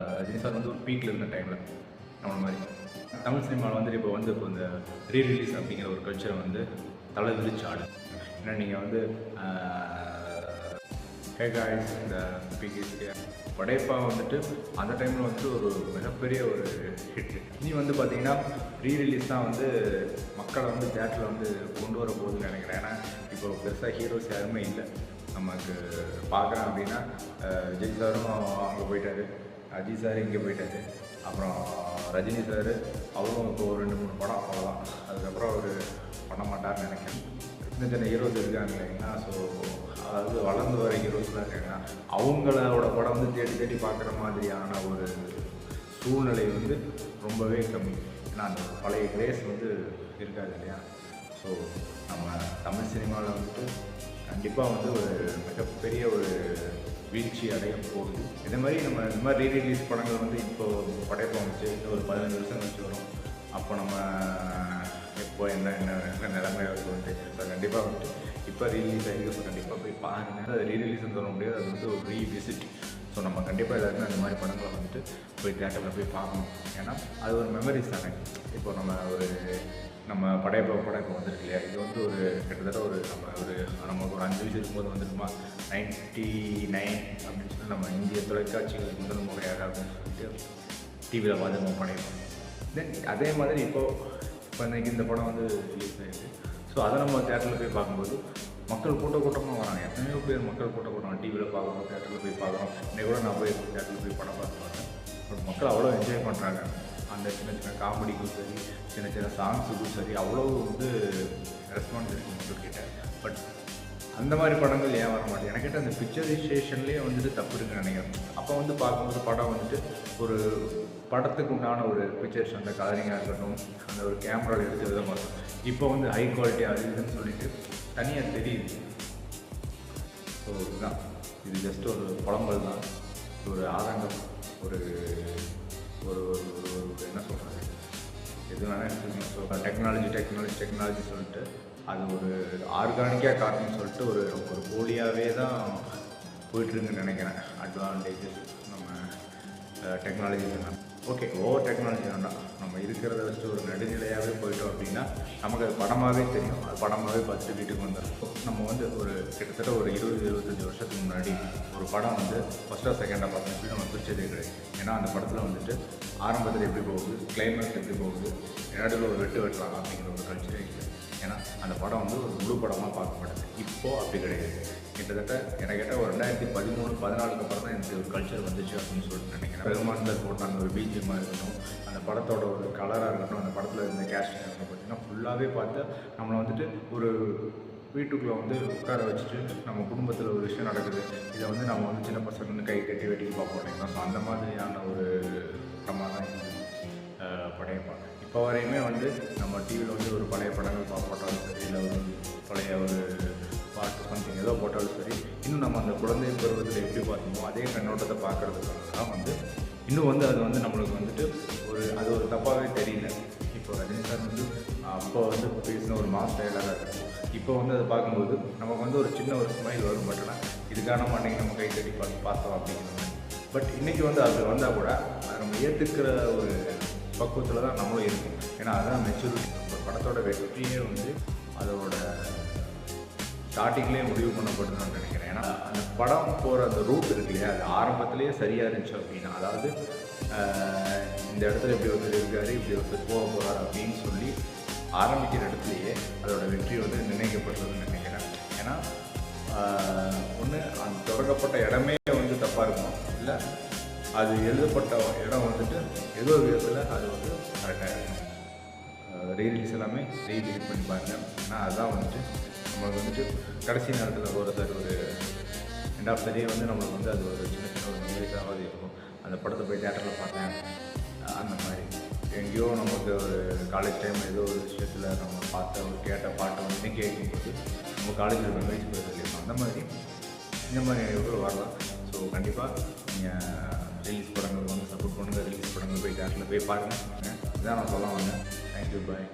Rajini sir வந்து ஒரு பீக்கில் இருந்த டைமில் அவன மாதிரி. தமிழ் சினிமாவில் வந்து இப்போ வந்து இப்போ இந்த ரீ ரிலீஸ் அப்படிங்கிற ஒரு கல்ச்சரை வந்து தலை விரிச்சு ஆடு. ஏன்னா நீங்கள் வந்து ஹேகாய்ஸ் இந்த பிகேசி படைப்பா வந்துட்டு அந்த டைமில் வந்துட்டு ஒரு மிகப்பெரிய ஒரு ஹிட் இனி வந்து பார்த்தீங்கன்னா ரீ ரிலீஸ் தான் வந்து மக்களை வந்து தேட்டரில் வந்து கொண்டு வர போகுதுன்னு நினைக்கிறேன். ஏன்னா இப்போ பெருசாக ஹீரோஸ் யாருமே இல்லை. நமக்கு பார்க்குறேன் அப்படின்னா அஹ், சாரும் அங்கே போயிட்டாரு. அஜித் சார் இங்கே போயிட்டாரு. அப்புறம் ரஜினி சார் அவரும் இப்போ ஒரு ரெண்டு மூணு படம் அவ்வளோதான் அதுக்கப்புறம் அவர் பண்ண மாட்டார்னு நினைக்கிறேன். சின்ன சின்ன ஹீரோஸ் இருக்காங்க இல்லைங்களா? ஸோ அதாவது வளர்ந்து வர ஹீரோஸ்லாம் இருக்காங்க. அவங்களோட படம் வந்து தேடி தேடி பார்க்குற மாதிரியான ஒரு சூழ்நிலை வந்து ரொம்பவே கம்மி. ஏன்னா அந்த பழைய கிரேஸ் வந்து இருக்காது இல்லையா? ஸோ நம்ம தமிழ் சினிமாவில் வந்துட்டு கண்டிப்பாக வந்து ஒரு மிகப்பெரிய ஒரு வீழ்ச்சி அடைய போகுது. இதே மாதிரி நம்ம இந்த மாதிரி ரீ ரிலீஸ் படங்கள் வந்து இப்போ படைப்போம் வச்சு இன்னும் ஒரு பதினஞ்சு வருஷம் கழிச்சு வரும். அப்போ நம்ம இப்போ என்ன என்ன என்ன நிலைமை வந்து ஸோ கண்டிப்பாக வந்துட்டு இப்போ ரீலீஸ் ஆகிருக்கு கண்டிப்பாக போய் பாருங்கள் அது ரீ ரிலீஸ்னு சொல்ல முடியாது. அது வந்து ஒரு ரீவிசிட் ஸோ நம்ம கண்டிப்பாக எல்லாருமே அந்த மாதிரி படங்களை வந்துட்டு போய் தேட்டரில் போய் பார்க்கணும். ஏன்னா அது ஒரு மெமரிஸ் தானே. இப்போ நம்ம ஒரு நம்ம படையப்ப படம் இப்போ வந்திருக்கு இல்லையா? இது வந்து ஒரு கிட்டத்தட்ட ஒரு நம்ம ஒரு நமக்கு ஒரு அஞ்சு வயசு இருக்கும்போது வந்துருமா நைன்ட்டி நைன் அப்படின்னு சொல்லி நம்ம இந்திய தொலைக்காட்சிகளுக்கு முதல் முறையாக அப்படின்னு சொல்லிட்டு டிவியில் பார்த்து நம்ம படையப்போம் தென் அதே மாதிரி இப்போது இப்போ இன்றைக்கி இந்த படம் வந்து ரிலீஸ் ஆகிருக்கு ஸோ அதை நம்ம தேட்டரில் போய் பார்க்கும்போது மக்கள் கூட்ட கூட்டமாக வராங்க. எத்தனையோ பேர் மக்கள் கூட்ட கூட்டம் டிவியில் பார்க்குறோம் தேட்டரில் போய் பார்க்குறோம். இன்னைக்கு கூட நான் போய் தேட்டரில் போய் படம் பார்த்து பார்த்தேன் பட் மக்கள் அவ்வளோ என்ஜாய் பண்ணுறாங்க அந்த சின்ன சின்ன காமெடிக்கும் சரி சின்ன சின்ன சாங்ஸுக்கும் சரி அவ்வளோ வந்து ரெஸ்பான்ஸ் இருக்குது மக்கள்கிட்ட. பட் அந்த மாதிரி படங்கள் ஏன் வர மாட்டேன் எனக்கிட்ட அந்த பிக்சரைசேஷன்லேயே வந்துட்டு தப்பு இருக்குன்னு நினைக்கிறேன். அப்போ வந்து பார்க்கும்போது படம் வந்துட்டு ஒரு படத்துக்கு உண்டான ஒரு பிக்சர்ஸ் அந்த கலரிங்காக இருக்கட்டும் அந்த ஒரு கேமராவில் எடுத்த விதமாக இருக்கும் இப்போ வந்து ஹை குவாலிட்டி அது இதுன்னு சொல்லிட்டு தனியாக தெரியுது. ஸோ இதுதான். இது ஜஸ்ட் ஒரு படங்கள் தான் ஒரு ஆதங்கம். ஒரு ஒரு ஒரு- ஒரு ஒரு என்ன சொல்கிறது எது வேணால் எடுத்துக்கணும் ஸோ டெக்னாலஜி டெக்னாலஜி டெக்னாலஜி சொல்லிட்டு அது ஒரு ஆர்கானிக்காக காட்டணும்னு சொல்லிட்டு ஒரு ஒரு போலியாகவே தான் போயிட்டுருக்குன்னு நினைக்கிறேன். அட்வான்டேஜஸ் நம்ம டெக்னாலஜி ஓகே ஓவர் டெக்னாலஜி வேண்டாம். நம்ம இருக்கிறத வச்சு ஒரு நடுநிலையாகவே போயிட்டோம் அப்படின்னா நமக்கு அது படமாகவே தெரியும். அது படமாகவே பார்த்துட்டு வீட்டுக்கு வந்துடும் நம்ம வந்து ஒரு கிட்டத்தட்ட ஒரு இருபது இருபத்தஞ்சி வருஷத்துக்கு முன்னாடி ஒரு படம் வந்து ஃபஸ்ட்டாக செகண்டாக பார்த்தோம்னு சொல்லி நம்ம பிரிச்சதே கிடையாது. ஏன்னா அந்த படத்தில் வந்துட்டு ஆரம்பத்தில் எப்படி போகுது கிளைமேக்ஸ் எப்படி போகுது நடுவில் ஒரு வெட்டு வெட்டலாம் அப்படிங்கிற ஒரு கல்ச்சரே இல்லை. ஏன்னா அந்த படம் வந்து ஒரு முழு படமாக பார்க்கப்படுது இப்போது அப்படி கிடையாது. கிட்டத்தட்ட எனக்கு கேட்டால் ஒரு ரெண்டாயிரத்தி பதிமூணு பதினாலுக்கு அப்புறம் தான் எனக்கு ஒரு கல்ச்சர் வந்துச்சு அப்படின்னு சொல்லிட்டு நினைக்கிறேன். பெருமான் போட்டாங்க ஒரு பீஜியமாக இருக்கட்டும் அந்த படத்தோட ஒரு கலராக இருக்கட்டும் அந்த படத்தில் இருந்த கேஸ்டிங் இருக்கட்டும் பார்த்தீங்கன்னா ஃபுல்லாகவே பார்த்து நம்மளை வந்துட்டு ஒரு வீட்டுக்குள்ளே வந்து உட்கார வச்சுட்டு நம்ம குடும்பத்தில் ஒரு விஷயம் நடக்குது. இதை வந்து நம்ம வந்து சின்ன பசங்க கை கட்டி வெட்டி பார்ப்போம் இல்லைங்களா? ஸோ அந்த மாதிரியான ஒரு படமாக தான் படையப்பாங்க படம் இப்போ வரையுமே வந்து நம்ம டிவியில் வந்து ஒரு பழைய படங்கள் பார்ப்போட்டாலும் சரி இல்லை ஒரு பழைய ஒரு பார்த்து சம்திங் ஏதோ போட்டாலும் சரி இன்னும் நம்ம அந்த குழந்தை பருவத்தில் எப்படி பார்த்தோமோ அதே கண்ணோட்டத்தை பார்க்கறதுக்காக தான் வந்து இன்னும் வந்து அது வந்து நம்மளுக்கு வந்துட்டு ஒரு அது ஒரு தப்பாகவே தெரியல. இப்போ ரஜினி சார் வந்து அப்போ வந்து பேசின ஒரு மாஸ் டைலாக இருக்கும் இப்போ வந்து அதை பார்க்கும்போது நமக்கு வந்து ஒரு சின்ன ஒரு ஸ்மைல் வரும் பட் இதுக்கான மாட்டேங்க நம்ம கை தட்டி பார்த்து பார்த்தோம் அப்படிங்கிறது பட் இன்றைக்கி வந்து அது வந்தால் கூட அதை நம்ம ஏற்றுக்கிற ஒரு பக்குவத்தில் தான் நம்மளும் இருக்கும். ஏன்னா அதுதான் மெச்சூரிட்டி ஒரு படத்தோட வெற்றியே வந்து அதோட ஸ்டார்டிங்லேயே முடிவு பண்ணப்படுதுன்னு நினைக்கிறேன். ஏன்னா அந்த படம் போகிற அந்த ரூட் இருக்கு இல்லையா? அது ஆரம்பத்திலேயே சரியாக இருந்துச்சு அப்படின்னா அதாவது இந்த இடத்துல இப்படி ஒருத்தர் இருக்காரு இப்படி ஒருத்தர் போக போகிறார் அப்படின்னு சொல்லி ஆரம்பிக்கிற இடத்துலையே அதோட வெற்றி வந்து நிர்ணயிக்கப்பட்டதுன்னு நினைக்கிறேன். ஏன்னா ஒன்று அந்த தொடங்கப்பட்ட இடமே வந்து தப்பாக இருக்கும். இல்லை அது எழுதப்பட்ட இடம் வந்துட்டு ஏதோ ஒரு விதத்தில் அது வந்து கரெக்டாக இருக்கும். ரீலீஸ் எல்லாமே ரீலீஸ் பண்ணி பாருங்க. ஆனால் அதுதான் வந்துட்டு நம்மளுக்கு வந்துட்டு கடைசி நேரத்தில் ஒரு சார் ஒரு எண்ட் ஆஃப் த டே வந்து நம்மளுக்கு வந்து அது ஒரு சின்ன சின்ன ஒரு மெமரிக்காவது இருக்கும். அந்த படத்தை போய் தேட்டரில் பார்த்தேன். அந்த மாதிரி. எங்கேயோ நமக்கு ஒரு காலேஜ் டைம் ஏதோ ஒரு விஷயத்தில் நம்ம பார்த்த ஒரு கேட்ட பாட்டை வந்து கேட்கும்போது நம்ம காலேஜில் மெமரிஸ் போயிடுது அந்த மாதிரி. இந்த மாதிரி நினைவுகள் வரலாம். ஸோ கண்டிப்பாக நீங்கள் ரிலீஸ் படங்கள் வந்து சப்போர்ட் பண்ணுங்கள் ரிலீஸ் படங்கள் போய் தேட்டரில் போய் பாருங்கள் இதான் நான் சொல்ல வந்தேன். Thank you bye